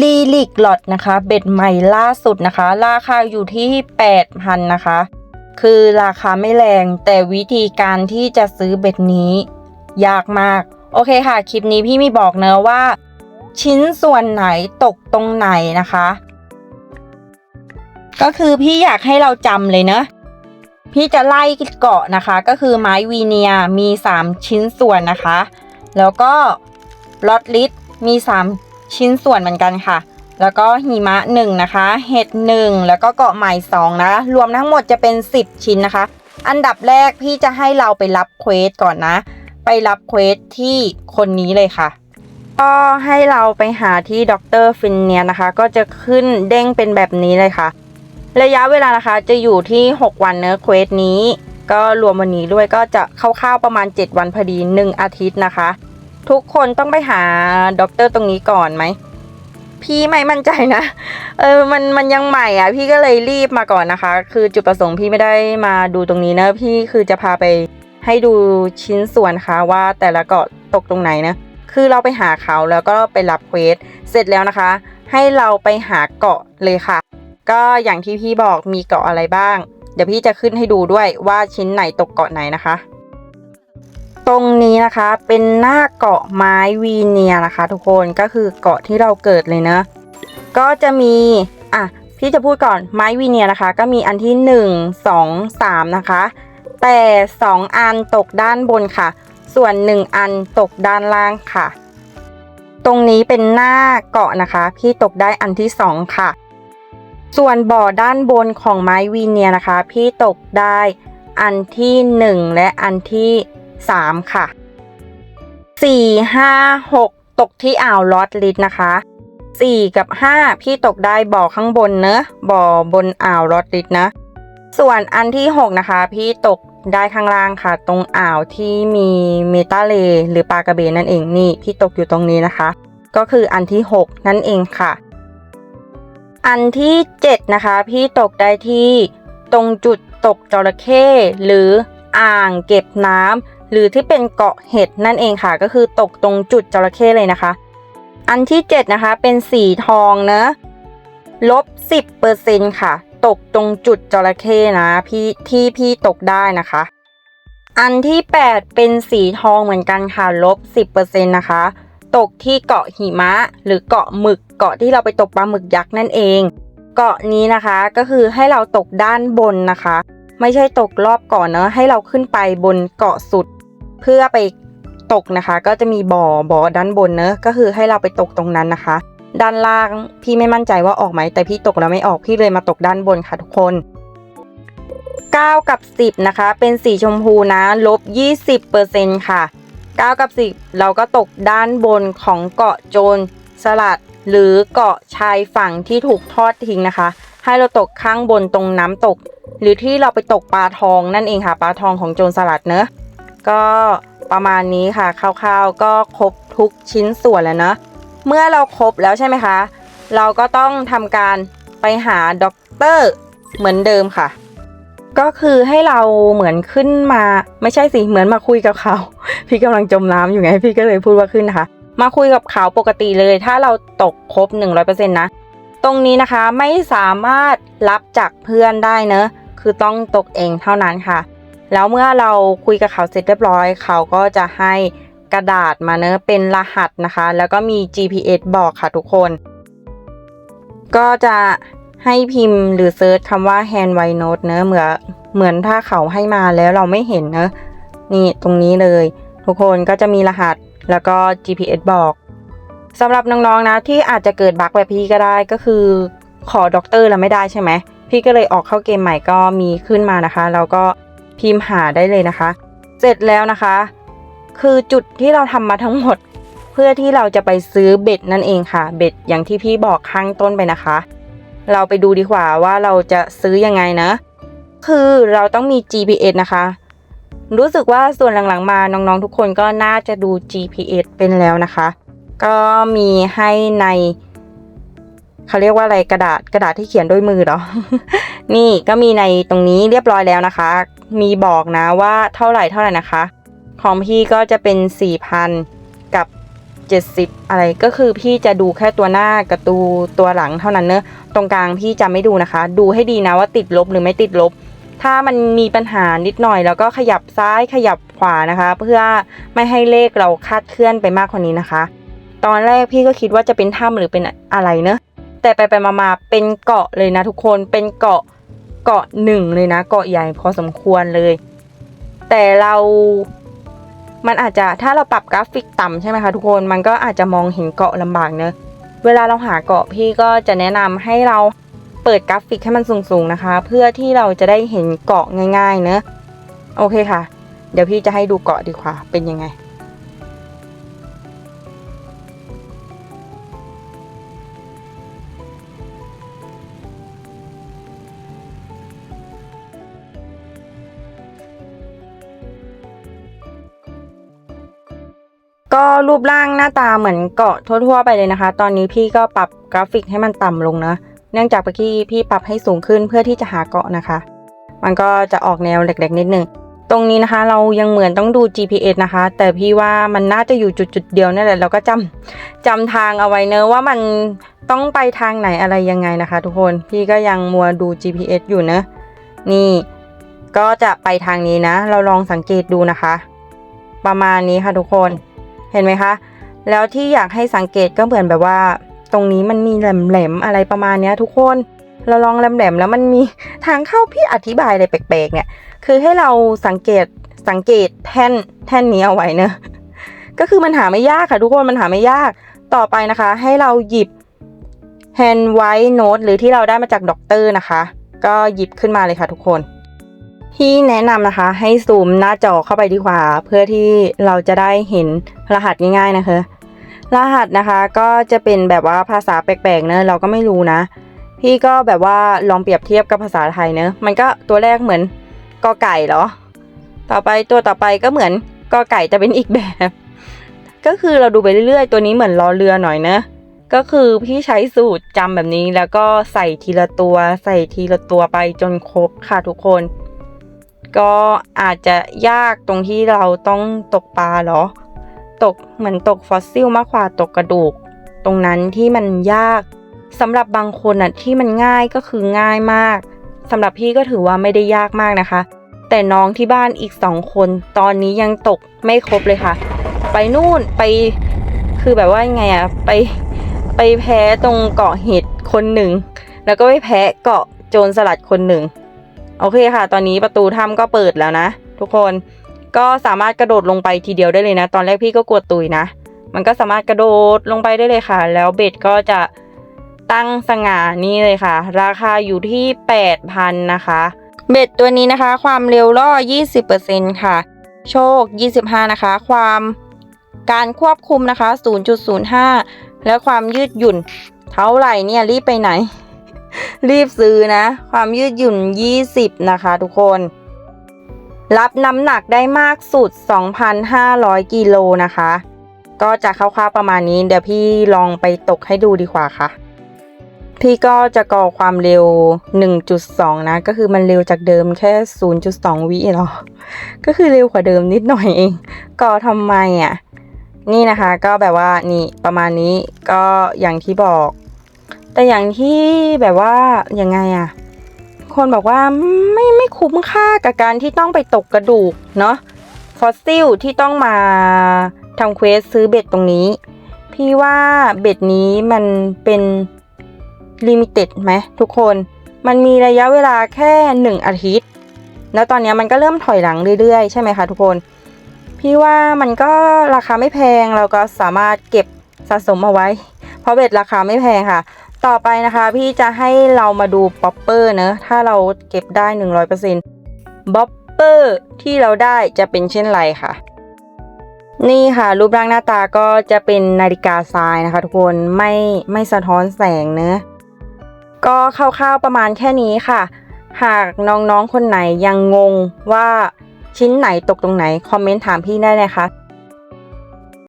ลีลิกหลอดนะคะ เบ็ดใหม่ล่าสุดนะคะ ราคาอยู่ที่ 8,000 นะคะ คือราคาไม่แรงแต่วิธีการที่จะซื้อเบ็ดนี้ ยากมาก โอเคค่ะ คลิปนี้พี่มีบอกเนอะว่า ชิ้นส่วนไหนตกตรงไหนนะคะ ก็คือพี่อยากให้เราจำเลยเนอะพี่จะไล่เกาะนะคะ ก็คือไม้วีเนียมี 3 ชิ้นส่วนนะคะ แล้วก็ลอตลิสมี 3 ชิ้นส่วนเหมือนกันค่ะ แล้วก็หิมะ1นะคะเห็ด1แล้วก็เกาะใหม่2นะรวมทั้งหมดจะเป็น 10 ชิ้นนะคะ อันดับแรกพี่จะให้เราไปรับเควสก่อนนะ ไปรับเควสที่คนนี้เลยค่ะก็ให้เราไปหาที่ด็อกเตอร์ฟินเนียนะคะ ก็จะขึ้นเด้งเป็นแบบนี้เลยค่ะ ระยะเวลานะคะจะอยู่ที่ 6 วันเนื้อเควสนี้ ก็รวมวันนี้ด้วยก็จะคร่าๆประมาณ 7 วันพอดี 1 อาทิตย์นะคะ ทุกคนต้องไปหาด็อกเตอร์ตรงนี้ก่อนไหม พี่ไม่มั่นใจนะ เออ มัน มันยังใหม่อะ พี่ก็เลยรีบมาก่อนนะคะ คือจุดประสงค์พี่ไม่ได้มาดูตรงนี้นะ พี่คือจะพาไปให้ดูชิ้นส่วนค่ะว่าแต่ละเกาะตกตรงไหนนะ คือเราไปหาเขาแล้วก็ไปรับเควส เสร็จแล้วนะคะ ให้เราไปหาเกาะเลยค่ะ ก็อย่างที่พี่บอกมีเกาะอะไรบ้าง เดี๋ยวพี่จะขึ้นให้ดูด้วยว่าชิ้นไหนตกเกาะไหนนะคะ ตรงนี้นะคะเป็นหน้าเกาะไม้วีเนียนะคะ ทุกคนก็คือเกาะที่เราเกิดเลยนะก็จะมีอะพี่จะพูดก่อนไม้วีเนียนะคะ ก็มีอันที่ 1 2 3 นะคะ แต่ 2 อันตกด้านบนค่ะ ส่วน 1 อันตกด้านล่างค่ะ ตรงนี้เป็นหน้าเกาะนะคะ พี่ตกได้อันที่ 2 ค่ะ ส่วนบ่อด้านบนของไม้วีเนียนะคะ พี่ตกได้อันที่ 1 และอันที่ 3 ค่ะ 4 5 6 ตกที่อ่าวลอดลิดนะคะ 4 กับ 5 พี่ตกได้บ่อข้างบนเนอะบ่อบนอ่าวลอดลิดนะ ส่วนอันที่ 6 นะคะ พี่ตกได้ข้างล่างค่ะ ตรงอ่าวที่มีเมตาเล หรือปลากระเบนนั่นเองนี่พี่ตกอยู่ตรงนี้นะคะ ก็คืออันที่ 6 นั่นเองค่ะ อันที่ 7 นะคะ พี่ตกได้ที่ตรงจุดตกจระเข้หรืออ่างเก็บน้ำ หรือที่เป็นเกาะเห็ดนั่นเองค่ะ ก็คือตกตรงจุดจระเข้เลยนะคะ อันที่ 7 นะคะ เป็นสีทองนะลบ 10%ค่ะ ตกตรงจุดจระเข้นะพี่ที่พี่ตกได้นะคะ อันที่ 8 เป็นสีทองเหมือนกันค่ะลบ 10%นะคะ ตกที่เกาะหิมะ หรือเกาะหมึกเกาะที่เราไปตกปลาหมึกยักษ์นั่นเอง เกาะนี้นะคะก็คือให้เราตกด้านบนนะคะ ไม่ใช่ตกรอบเก่อนเนอะให้เราขึ้นไปบนเกาะสุด เพื่อไปตกนะคะ ก็จะมีบ่อบ่อด้านบนเนอะก็คือให้เราไปตกตรงนั้นนะคะ ด้านล่างพี่ไม่มั่นใจว่าออกไหมแต่พี่ตกแล้วไม่ออกพี่เลยมาตกด้านบนค่ะทุกคน 9 กับ 10 นะคะ เป็นสีชมพูนะลบ 20%ค่ะ 9 กับ 10 เราก็ตกด้านบนของเกาะโจรสลัดหรือเกาะชายฝั่งที่ถูกทอดทิ้งนะคะ ให้เราตกข้างบนตรงน้ำตก หรือที่เราไปตกปลาทองนั่นเองค่ะปลาทองของโจรสลัดเนอะ ก็ประมาณนี้ค่ะคร่าวๆก็ครบทุกชิ้นส่วนแล้วเนอะเมื่อเราครบแล้วใช่ไหมคะ เราก็ต้องทำการไปหาด็อกเตอร์เหมือนเดิมค่ะ ก็คือให้เราเหมือนขึ้นมาไม่ใช่สิเหมือนมาคุยกับเขา พี่กำลังจมน้ำอยู่ไงพี่ก็เลยพูดว่าขึ้นนะคะ มาคุยกับเขาปกติเลย ถ้าเราตกครบ 100%นะตรงนี้นะคะไม่สามารถรับจากเพื่อนได้เนอะคือต้องตกเองเท่านั้นค่ะ แล้วเมื่อเราคุยกับเขาเสร็จเรียบร้อย เขาก็จะให้กระดาษมาเนอะเป็นรหัสนะคะ แล้วก็มี GPS บอกค่ะทุกคน ก็จะให้พิมพ์หรือเซิร์ชคำว่า hand white note เนอะเหมือนเหมือนถ้าเขาให้มาแล้วเราไม่เห็นเนอะนี่ตรงนี้เลย ทุกคนก็จะมีรหัสแล้วก็ GPS บอกสำหรับน้องๆนะที่อาจจะเกิดบั๊กแบบพี่ก็ได้ก็คือขอด็อกเตอร์แล้วไม่ได้ใช่ไหมพี่ก็เลยออกเข้าเกมใหม่ก็มีขึ้นมานะคะ แล้วก็ พิมพ์หาได้เลยนะคะ เสร็จแล้วนะคะ คือจุดที่เราทำมาทั้งหมด เพื่อที่เราจะไปซื้อเบ็ดนั่นเองค่ะ เบ็ดอย่างที่พี่บอกข้างต้นไปนะคะ เราไปดูดีกว่าว่าเราจะซื้อยังไงนะ คือเราต้องมี GPS นะคะรู้สึกว่าส่วนหลังๆมาน้องๆทุกคนก็น่าจะดู GPS เป็นแล้วนะคะ ก็มีให้ใน เขาเรียกว่าอะไรกระดาษกระดาษที่เขียนด้วยมือเหรอ นี่ก็มีในตรงนี้เรียบร้อยแล้วนะคะ มีบอกนะว่าเท่าไหร่เท่าไหร่นะคะ ของพี่ก็จะเป็น4,000กับ 70 อะไรก็คือพี่จะดูแค่ตัวหน้ากับตูตัวหลังเท่านั้นเนอะตรงกลางพี่จะไม่ดูนะคะ ดูให้ดีนะว่าติดลบหรือไม่ติดลบ ถ้ามันมีปัญหานิดหน่อย แล้วก็ขยับซ้ายขยับขวานะคะ เพื่อไม่ให้เลขเราคาดเคลื่อนไปมากกว่านี้นะคะ ตอนแรกพี่ก็คิดว่าจะเป็นถ้ำหรือเป็นอะไรเนอะ แต่ไปไปๆมาๆเป็นเกาะเลยนะทุกคนเป็นเกาะเกาะหนึ่งเลยนะ เกาะใหญ่พอสมควรเลย แต่เรา มันอาจจะถ้าเราปรับกราฟิกต่ำใช่ไหมคะทุกคนมันก็อาจจะมองเห็นเกาะลำบากเนอะเวลาเราหาเกาะพี่ก็จะแนะนำให้เราเปิดกราฟิกให้มันสูงๆนะคะ เพื่อที่เราจะได้เห็นเกาะง่าย ๆ เนอะโอเคค่ะ เดี๋ยวพี่จะให้ดูเกาะดีกว่าเป็นยังไง ก็รูปร่างหน้าตาเหมือนเกาะทั่วๆไปเลยนะคะ ตอนนี้พี่ก็ปรับกราฟิกให้มันต่ำลงนะ เนื่องจากเมื่อกี้พี่ปรับให้สูงขึ้นเพื่อที่จะหาเกาะนะคะ มันก็จะออกแนวเล็กๆนิดนึง ตรงนี้นะคะเรายังเหมือนต้องดู GPS นะคะ แต่พี่ว่ามันน่าจะอยู่จุดๆเดียวนั่นแหละเราก็จำจำทางเอาไว้เนอะว่ามันต้องไปทางไหนอะไรยังไงนะคะ ทุกคนพี่ก็ยังมัวดู GPS อยู่เนอะนี่ก็จะไปทางนี้นะ เราลองสังเกตดูนะคะ ประมาณนี้ค่ะทุกคน เห็นไหมคะ แล้วที่อยากให้สังเกตก็เหมือนแบบว่า ตรงนี้มันมีแหลมๆอะไรประมาณนี้ทุกคน เราลองแหลมๆแล้วมันมีทางเข้าพี่อธิบายอะไรแปลกๆเนี่ย คือให้เราสังเกตสังเกตแท่นแท่นนี้เอาไว้เนอะก็คือมันหาไม่ยากค่ะทุกคนมันหาไม่ยากต่อไปนะคะ ให้เราหยิบ hand white note หรือที่เราได้มาจากด็อกเตอร์นะคะ ก็หยิบขึ้นมาเลยค่ะทุกคน ที่แนะนำนะคะ ให้ซูมหน้าจอเข้าไปดีกว่า เพื่อที่เราจะได้เห็นรหัสง่ายๆนะคะ รหัสนะคะก็จะเป็นแบบว่าภาษาแปลกๆเนอะเราก็ไม่รู้นะ พี่ก็แบบว่าลองเปรียบเทียบกับภาษาไทยเนอะมันก็ตัวแรกเหมือนกอไก่เหรอ ต่อไปตัวต่อไปก็เหมือนกอไก่จะเป็นอีกแบบ ก็คือเราดูไปเรื่อยๆ ตัวนี้เหมือนล้อเรือหน่อยเนอะก็คือพี่ใช้สูตรจำแบบนี้แล้วก็ใส่ทีละตัว ใส่ทีละตัวไปจนครบค่ะทุกคน ก็อาจจะยากตรงที่เราต้องตกปลาเหรอ ตกเหมือนตกฟอสซิลมากกว่าตกกระดูก ตรงนั้นที่มันยากสำหรับบางคนอะที่มันง่ายก็คือง่ายมากสำหรับพี่ก็ถือว่าไม่ได้ยากมากนะคะ แต่น้องที่บ้านอีกสองคน ตอนนี้ยังตกไม่ครบเลยค่ะ ไปนู่นไปคือแบบว่าไงอะไปไปแพ้ตรงเกาะเห็ดคนหนึ่ง แล้วก็ไปแพ้เกาะโจรสลัดคนหนึ่ง โอเคค่ะ ตอนนี้ประตูถ้ำก็เปิดแล้วนะ ทุกคนก็สามารถกระโดดลงไปทีเดียวได้เลยนะ ตอนแรกพี่ก็กลัวตุยนะ มันก็สามารถกระโดดลงไปได้เลยค่ะ แล้วเบ็ดก็จะตั้งสง่านี่เลยค่ะ ราคาอยู่ที่ 8,000 นะคะ เบ็ดตัวนี้นะคะ ความเร็วล่อ 20%ค่ะ โชค 25 นะคะ ความการควบคุมนะคะ 0.05 และความยืดหยุ่น เท่าไหร่เนี่ยรีบไปไหน รีบซื้อนะ ความยืดหยุ่น 20 นะคะทุกคน รับน้ำหนักได้มากสุด 2,500 กิโลนะคะ ก็จะคร่าวๆประมาณนี้ เดี๋ยวพี่ลองไปตกให้ดูดีกว่าค่ะ พี่ก็จะก่อความเร็ว 1.2 นะ ก็คือมันเร็วจากเดิมแค่ 0.2 วิหรอ ก็คือเร็วกว่าเดิมนิดหน่อยเอง ก่อทำไมอะ นี่นะคะก็แบบว่านี่ประมาณนี้ก็อย่างที่บอก แต่อย่างที่แบบว่ายังไงอะคนบอกว่าไม่ไม่คุ้มค่ากับการที่ต้องไปตกกระดูกเนาะฟอสซิลที่ต้องมาทำเควสซื้อเบ็ดตรงนี้ พี่ว่าเบ็ดนี้มันเป็นลิมิเต็ดไหมทุกคน มันมีระยะเวลาแค่หนึ่งอาทิตย์ แล้วตอนนี้มันก็เริ่มถอยหลังเรื่อยๆ ใช่ไหมคะทุกคน พี่ว่ามันก็ราคาไม่แพงเราก็สามารถเก็บสะสมเอาไว้ เพราะเบ็ดราคาไม่แพงค่ะ ต่อไปนะคะ พี่จะให้เรามาดูป๊อปเปอร์เนอะถ้าเราเก็บได้ 100%บ๊อปเปอร์ที่เราได้จะเป็นเช่นไรค่ะ นี่ค่ะ รูปร่างหน้าตาก็จะเป็นนาฬิกาทรายนะคะทุกคนไม่ไม่สะท้อนแสงเนอะก็คร่าวๆประมาณแค่นี้ค่ะ หากน้องๆคนไหนยังงงว่าชิ้นไหนตกตรงไหน คอมเมนต์ถามพี่ได้นะคะ